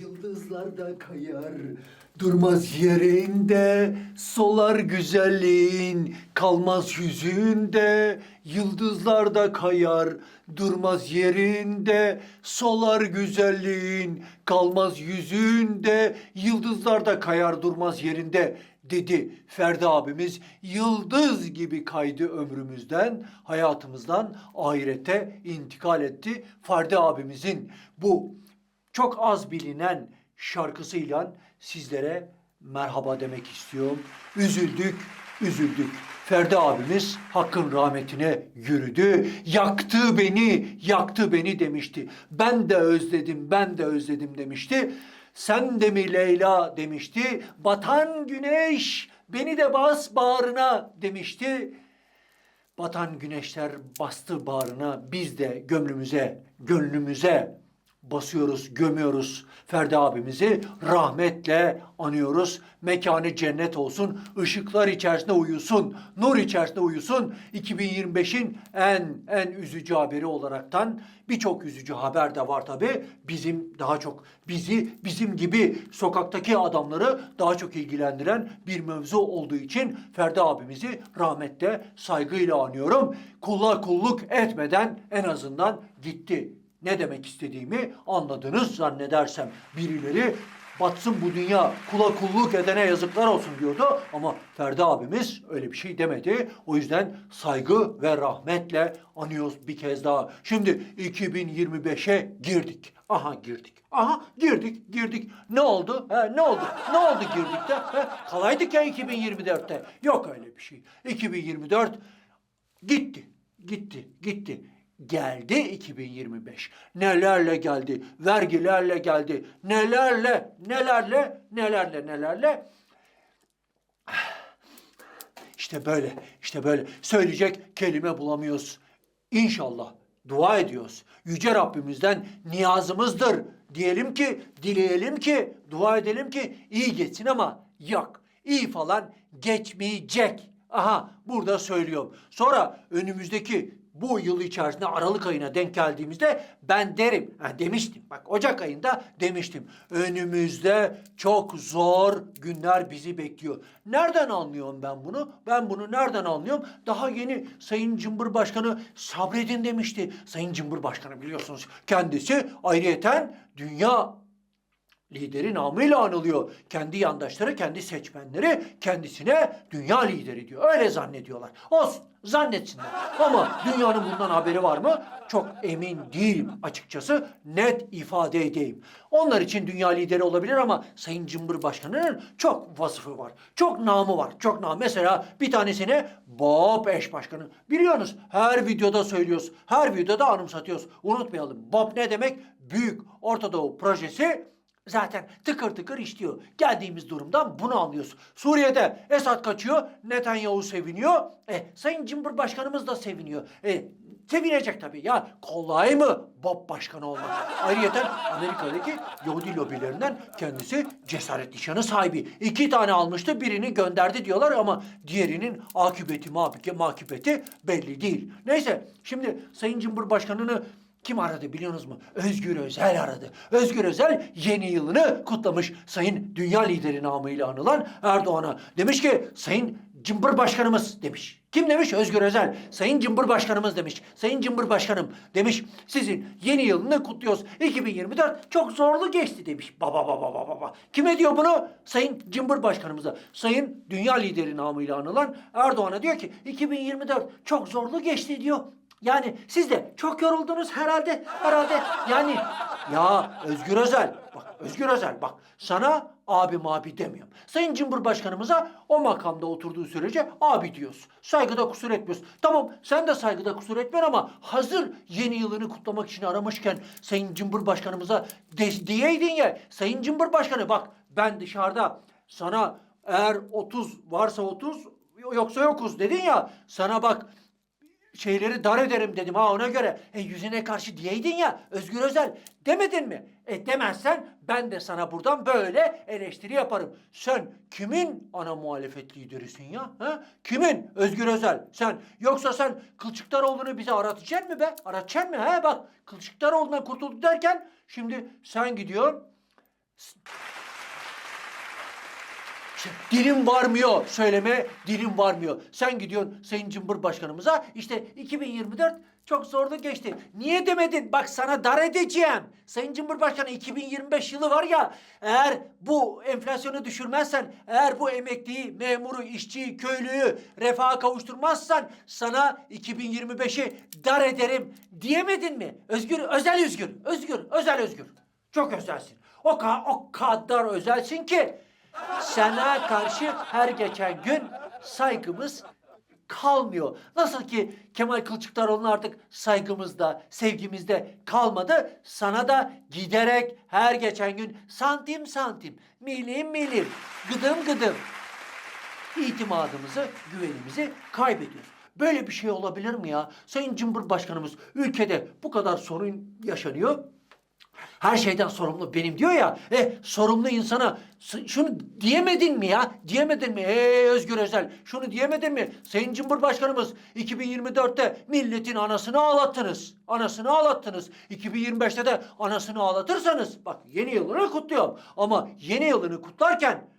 Yıldızlar da kayar, durmaz yerinde, solar güzelliğin, kalmaz yüzünde. Yıldızlar da kayar, durmaz yerinde, solar güzelliğin, kalmaz yüzünde. Yıldızlar da kayar, durmaz yerinde dedi Ferdi abimiz. Yıldız gibi kaydı ömrümüzden, hayatımızdan ahirete intikal etti. Ferdi abimizin bu çok az bilinen şarkısıyla sizlere merhaba demek istiyorum. Üzüldük, üzüldük. Ferdi abimiz hakkın rahmetine yürüdü. Yaktı beni, yaktı beni demişti. Ben de özledim, ben de özledim demişti. Sen de mi Leyla demişti. Batan güneş beni de bas bağrına demişti. Batan güneşler bastı bağrına biz de gönlümüze, gönlümüze basıyoruz, gömüyoruz Ferdi abimizi. Rahmetle anıyoruz. Mekanı cennet olsun. ışıklar içerisinde uyusun. Nur içerisinde uyusun. 2025'in en en üzücü haberi olaraktan birçok üzücü haber de var tabi. Bizim daha çok bizi bizim gibi sokaktaki adamları daha çok ilgilendiren bir mevzu olduğu için Ferdi abimizi rahmetle saygıyla anıyorum. Kulla kulluk etmeden en azından gitti ne demek istediğimi anladınız zannedersem. Birileri batsın bu dünya kula kulluk edene yazıklar olsun diyordu ama Ferdi abimiz öyle bir şey demedi. O yüzden saygı ve rahmetle anıyoruz bir kez daha. Şimdi 2025'e girdik. Aha girdik. Aha girdik girdik. Ne oldu? He, ne oldu? Ne oldu girdik de? He, kalaydık ya 2024'te. Yok öyle bir şey. 2024 gitti. Gitti. Gitti. Geldi 2025. Nelerle geldi? Vergilerle geldi. Nelerle, nelerle, nelerle, nelerle. İşte böyle, işte böyle. Söyleyecek kelime bulamıyoruz. İnşallah dua ediyoruz. Yüce Rabbimizden niyazımızdır. Diyelim ki, dileyelim ki, dua edelim ki iyi geçsin ama yok. İyi falan geçmeyecek. Aha burada söylüyorum. Sonra önümüzdeki bu yıl içerisinde Aralık ayına denk geldiğimizde ben derim, ha, demiştim. Bak Ocak ayında demiştim. Önümüzde çok zor günler bizi bekliyor. Nereden anlıyorum ben bunu? Ben bunu nereden anlıyorum? Daha yeni Sayın Cumhurbaşkanı sabredin demişti. Sayın Cumhurbaşkanı biliyorsunuz kendisi ayrıyeten dünya lideri namıyla anılıyor. Kendi yandaşları, kendi seçmenleri kendisine dünya lideri diyor. Öyle zannediyorlar. Olsun, zannetsinler. Ama dünyanın bundan haberi var mı? Çok emin değilim açıkçası. Net ifade edeyim. Onlar için dünya lideri olabilir ama Sayın Cumhurbaşkanı'nın çok vasıfı var. Çok namı var. Çok namı. Mesela bir tanesine Bob eş başkanı. Biliyorsunuz her videoda söylüyoruz. Her videoda anımsatıyoruz. Unutmayalım. Bob ne demek? Büyük Orta Doğu projesi Zaten tıkır tıkır işliyor. Geldiğimiz durumdan bunu anlıyoruz. Suriye'de Esad kaçıyor, Netanyahu seviniyor. E, Sayın Cumhurbaşkanımız da seviniyor. E, sevinecek tabii ya. Kolay mı Bob başkanı olmak? Ayrıca Amerika'daki Yahudi lobilerinden kendisi cesaret nişanı sahibi. İki tane almıştı, birini gönderdi diyorlar ama diğerinin akıbeti, mahkubeti belli değil. Neyse, şimdi Sayın Cumhurbaşkanını kim aradı biliyorsunuz mu? Özgür Özel aradı. Özgür Özel yeni yılını kutlamış. Sayın Dünya Lideri namıyla anılan Erdoğan'a. Demiş ki Sayın Cumhurbaşkanımız demiş. Kim demiş? Özgür Özel. Sayın Cumhurbaşkanımız demiş. Sayın Cumhurbaşkanım demiş. Sizin yeni yılını kutluyoruz. 2024 çok zorlu geçti demiş. Baba baba baba baba. Kime diyor bunu? Sayın Cumhurbaşkanımıza. Sayın Dünya Lideri namıyla anılan Erdoğan'a diyor ki 2024 çok zorlu geçti diyor. Yani siz de çok yoruldunuz herhalde. Herhalde yani ya Özgür Özel bak Özgür Özel bak sana abi mabi demiyorum. Sayın Cumhurbaşkanımıza o makamda oturduğu sürece abi diyoruz. Saygıda kusur etmiyoruz. Tamam sen de saygıda kusur etmiyorsun ama hazır yeni yılını kutlamak için aramışken Sayın Cumhurbaşkanımıza de, diyeydin ya Sayın Cumhurbaşkanı bak ben dışarıda sana eğer 30 varsa 30 yoksa yokuz dedin ya sana bak şeyleri dar ederim dedim ha ona göre. E yüzüne karşı diyeydin ya Özgür Özel demedin mi? E demezsen ben de sana buradan böyle eleştiri yaparım. Sen kimin ana muhalefet liderisin ya? Ha? Kimin? Özgür Özel. Sen. Yoksa sen Kılçıkdaroğlu'nu bize aratacaksın mı be? Aratacaksın mı? He bak Kılçıkdaroğlu'ndan kurtulduk derken şimdi sen gidiyorsun dilim varmıyor söyleme, dilim varmıyor. Sen gidiyorsun Sayın Cumhurbaşkanımıza işte 2024 çok zorlu geçti. Niye demedin? Bak sana dar edeceğim. Sayın Cumhurbaşkanı 2025 yılı var ya eğer bu enflasyonu düşürmezsen, eğer bu emekliyi, memuru, işçiyi, köylüyü refaha kavuşturmazsan sana 2025'i dar ederim diyemedin mi? Özgür, özel özgür, özgür, özel özgür. Çok özelsin. O, ka- o kadar özelsin ki sana karşı her geçen gün saygımız kalmıyor. Nasıl ki Kemal Kılıçdaroğlu'na artık saygımızda, sevgimizde kalmadı. Sana da giderek her geçen gün santim santim, milim milim, gıdım gıdım itimadımızı, güvenimizi kaybediyoruz. Böyle bir şey olabilir mi ya? Sayın Cumhurbaşkanımız ülkede bu kadar sorun yaşanıyor. Her şeyden sorumlu benim diyor ya. E sorumlu insana şunu diyemedin mi ya? Diyemedin mi? Ey Özgür Özel şunu diyemedin mi? Sayın Cumhurbaşkanımız 2024'te milletin anasını ağlattınız. Anasını ağlattınız. 2025'te de anasını ağlatırsanız bak yeni yılını kutluyorum. Ama yeni yılını kutlarken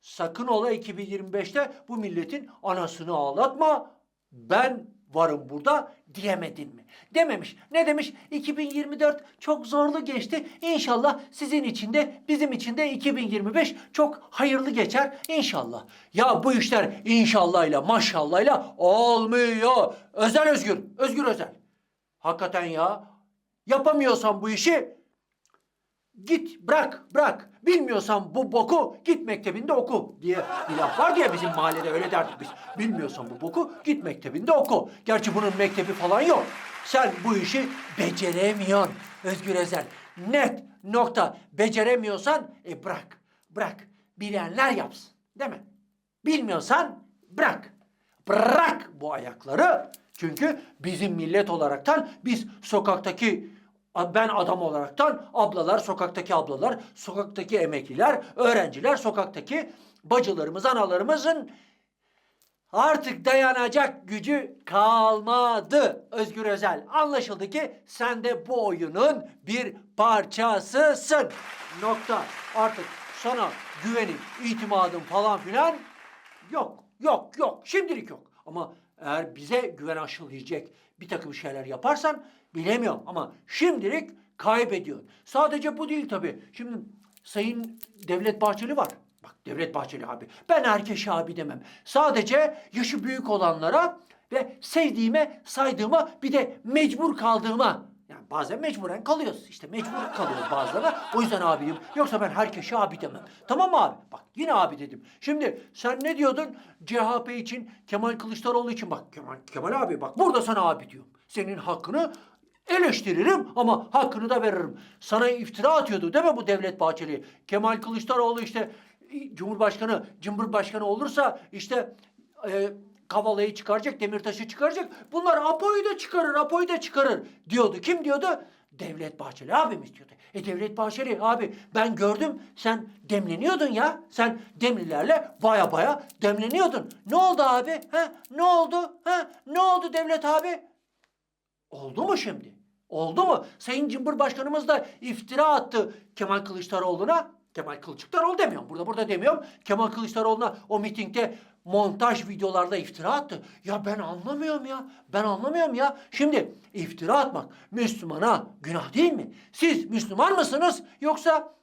sakın ola 2025'te bu milletin anasını ağlatma. Ben varım burada diyemedin mi? Dememiş. Ne demiş? 2024 çok zorlu geçti. İnşallah sizin için de bizim için de 2025 çok hayırlı geçer inşallah. Ya bu işler inşallahıyla maşallahıyla olmuyor. Özel özgür. Özgür özel. Hakikaten ya. Yapamıyorsan bu işi Git bırak bırak. Bilmiyorsan bu boku git mektebinde oku diye bir laf var diye bizim mahallede öyle derdik biz. Bilmiyorsan bu boku git mektebinde oku. Gerçi bunun mektebi falan yok. Sen bu işi beceremiyorsun Özgür Ezel. Net nokta. Beceremiyorsan e bırak. Bırak. Bilenler yapsın. Değil mi? Bilmiyorsan bırak. Bırak bu ayakları. Çünkü bizim millet olaraktan biz sokaktaki ben adam olaraktan ablalar, sokaktaki ablalar, sokaktaki emekliler, öğrenciler, sokaktaki bacılarımız, analarımızın artık dayanacak gücü kalmadı. Özgür Özel anlaşıldı ki sen de bu oyunun bir parçasısın. Nokta. Artık sana güvenim, itimadım falan filan yok. Yok, yok. Şimdilik yok. Ama eğer bize güven aşılayacak bir takım şeyler yaparsan bilemiyorum. Ama şimdilik kaybediyorsun. Sadece bu değil tabii. Şimdi Sayın Devlet Bahçeli var. Bak Devlet Bahçeli abi. Ben herkese abi demem. Sadece yaşı büyük olanlara ve sevdiğime, saydığıma bir de mecbur kaldığıma yani bazen mecburen kalıyoruz. İşte mecbur kalıyoruz bazılarına. O yüzden abiyim. Yoksa ben herkese abi demem. Tamam mı abi? Bak yine abi dedim. Şimdi sen ne diyordun? CHP için, Kemal Kılıçdaroğlu için bak Kemal, Kemal abi bak burada sana abi diyorum. Senin hakkını eleştiririm ama hakkını da veririm. Sana iftira atıyordu değil mi bu Devlet Bahçeli? Kemal Kılıçdaroğlu işte Cumhurbaşkanı, Cumhurbaşkanı olursa işte e, Kavala'yı çıkaracak, Demirtaş'ı çıkaracak. Bunlar Apo'yu da çıkarır, Apo'yu da çıkarır diyordu. Kim diyordu? Devlet Bahçeli abimiz diyordu. E Devlet Bahçeli abi ben gördüm sen demleniyordun ya. Sen demlilerle baya baya demleniyordun. Ne oldu abi? Ha? Ne oldu? Ha? Ne oldu Devlet abi? Oldu mu şimdi? Oldu mu? Sayın Cumhurbaşkanımız da iftira attı Kemal Kılıçdaroğlu'na. Kemal Kılıçdaroğlu demiyorum. Burada burada demiyorum. Kemal Kılıçdaroğlu'na o mitingde montaj videolarda iftira attı. Ya ben anlamıyorum ya. Ben anlamıyorum ya. Şimdi iftira atmak Müslümana günah değil mi? Siz Müslüman mısınız yoksa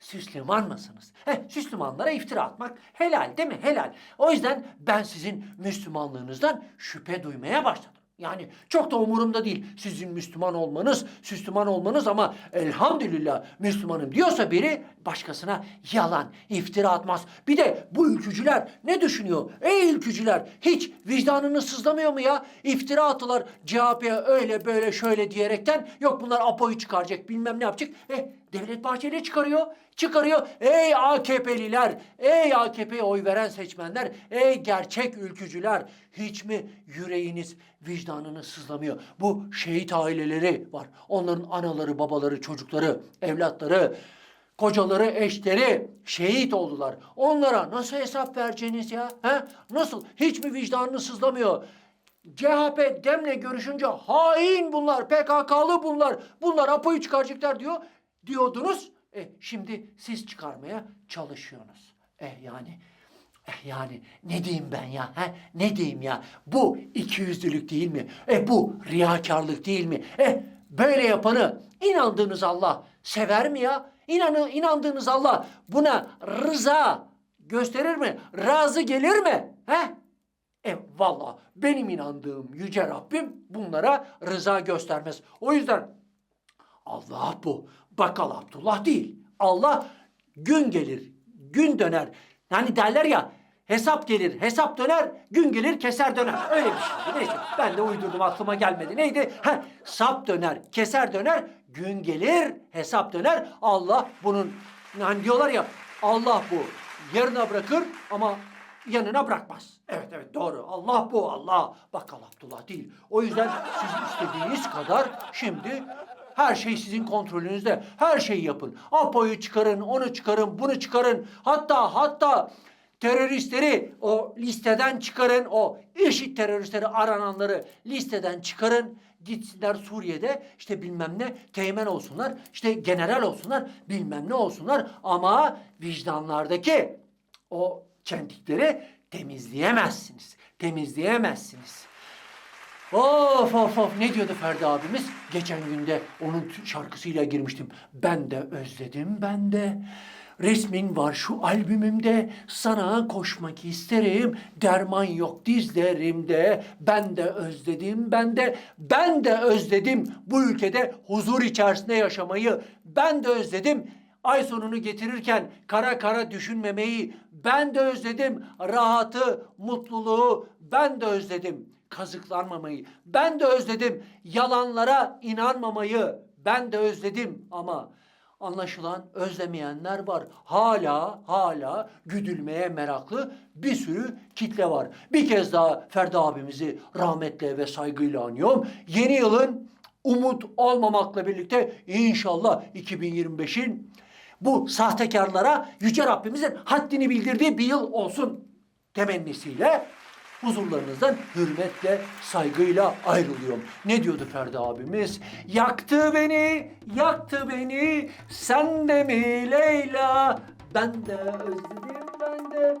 Süslüman mısınız? Heh, Süslümanlara iftira atmak helal değil mi? Helal. O yüzden ben sizin Müslümanlığınızdan şüphe duymaya başladım. Yani çok da umurumda değil sizin Müslüman olmanız, Müslüman olmanız ama elhamdülillah Müslümanım diyorsa biri başkasına yalan, iftira atmaz. Bir de bu ülkücüler ne düşünüyor? Ey ülkücüler hiç vicdanınız sızlamıyor mu ya? İftira attılar CHP'ye öyle böyle şöyle diyerekten yok bunlar Apo'yu çıkaracak bilmem ne yapacak. Eh Devlet Bahçeli çıkarıyor. Çıkarıyor. Ey AKP'liler, ey AKP'ye oy veren seçmenler, ey gerçek ülkücüler. Hiç mi yüreğiniz, vicdanınız sızlamıyor? Bu şehit aileleri var. Onların anaları, babaları, çocukları, evlatları, kocaları, eşleri şehit oldular. Onlara nasıl hesap vereceğiniz ya? He? Nasıl? Hiç mi vicdanınız sızlamıyor? CHP demle görüşünce hain bunlar, PKK'lı bunlar, bunlar Apo'yu çıkaracaklar diyor. Diyordunuz. E, şimdi siz çıkarmaya çalışıyorsunuz. Eh yani yani ne diyeyim ben ya? He? Ne diyeyim ya? Bu ikiyüzlülük değil mi? E bu riyakarlık değil mi? E böyle yapanı inandığınız Allah sever mi ya? İnanı, inandığınız Allah buna rıza gösterir mi? Razı gelir mi? He? E valla benim inandığım yüce Rabbim bunlara rıza göstermez. O yüzden Allah bu. Bakkal Abdullah değil. Allah gün gelir, gün döner. Yani derler ya hesap gelir, hesap döner, gün gelir, keser döner. Öyle bir şey. Neyse ben de uydurdum aklıma gelmedi. Neydi? Ha, sap döner, keser döner, gün gelir, hesap döner. Allah bunun hani diyorlar ya Allah bu. Yarına bırakır ama yanına bırakmaz. Evet evet doğru. Allah bu Allah. Bakkal Abdullah değil. O yüzden siz istediğiniz kadar şimdi her şey sizin kontrolünüzde. Her şeyi yapın. Apo'yu çıkarın, onu çıkarın, bunu çıkarın. Hatta hatta teröristleri o listeden çıkarın. O IŞİD teröristleri arananları listeden çıkarın. Gitsinler Suriye'de işte bilmem ne teğmen olsunlar. işte general olsunlar. Bilmem ne olsunlar. Ama vicdanlardaki o çentikleri temizleyemezsiniz. Temizleyemezsiniz. Of of of ne diyordu Ferdi abimiz? Geçen günde onun şarkısıyla girmiştim. Ben de özledim ben de. Resmin var şu albümümde. Sana koşmak isterim. Derman yok dizlerimde. Ben de özledim ben de. Ben de özledim bu ülkede huzur içerisinde yaşamayı. Ben de özledim ay sonunu getirirken kara kara düşünmemeyi. Ben de özledim rahatı, mutluluğu. Ben de özledim kazıklanmamayı. Ben de özledim yalanlara inanmamayı. Ben de özledim ama anlaşılan özlemeyenler var. Hala hala güdülmeye meraklı bir sürü kitle var. Bir kez daha Ferdi abimizi rahmetle ve saygıyla anıyorum. Yeni yılın umut olmamakla birlikte inşallah 2025'in bu sahtekarlara Yüce Rabbimizin haddini bildirdiği bir yıl olsun temennisiyle huzurlarınızdan hürmetle, saygıyla ayrılıyorum. Ne diyordu Ferdi abimiz? Yaktı beni, yaktı beni, sen de mi Leyla? Ben de özledim, ben de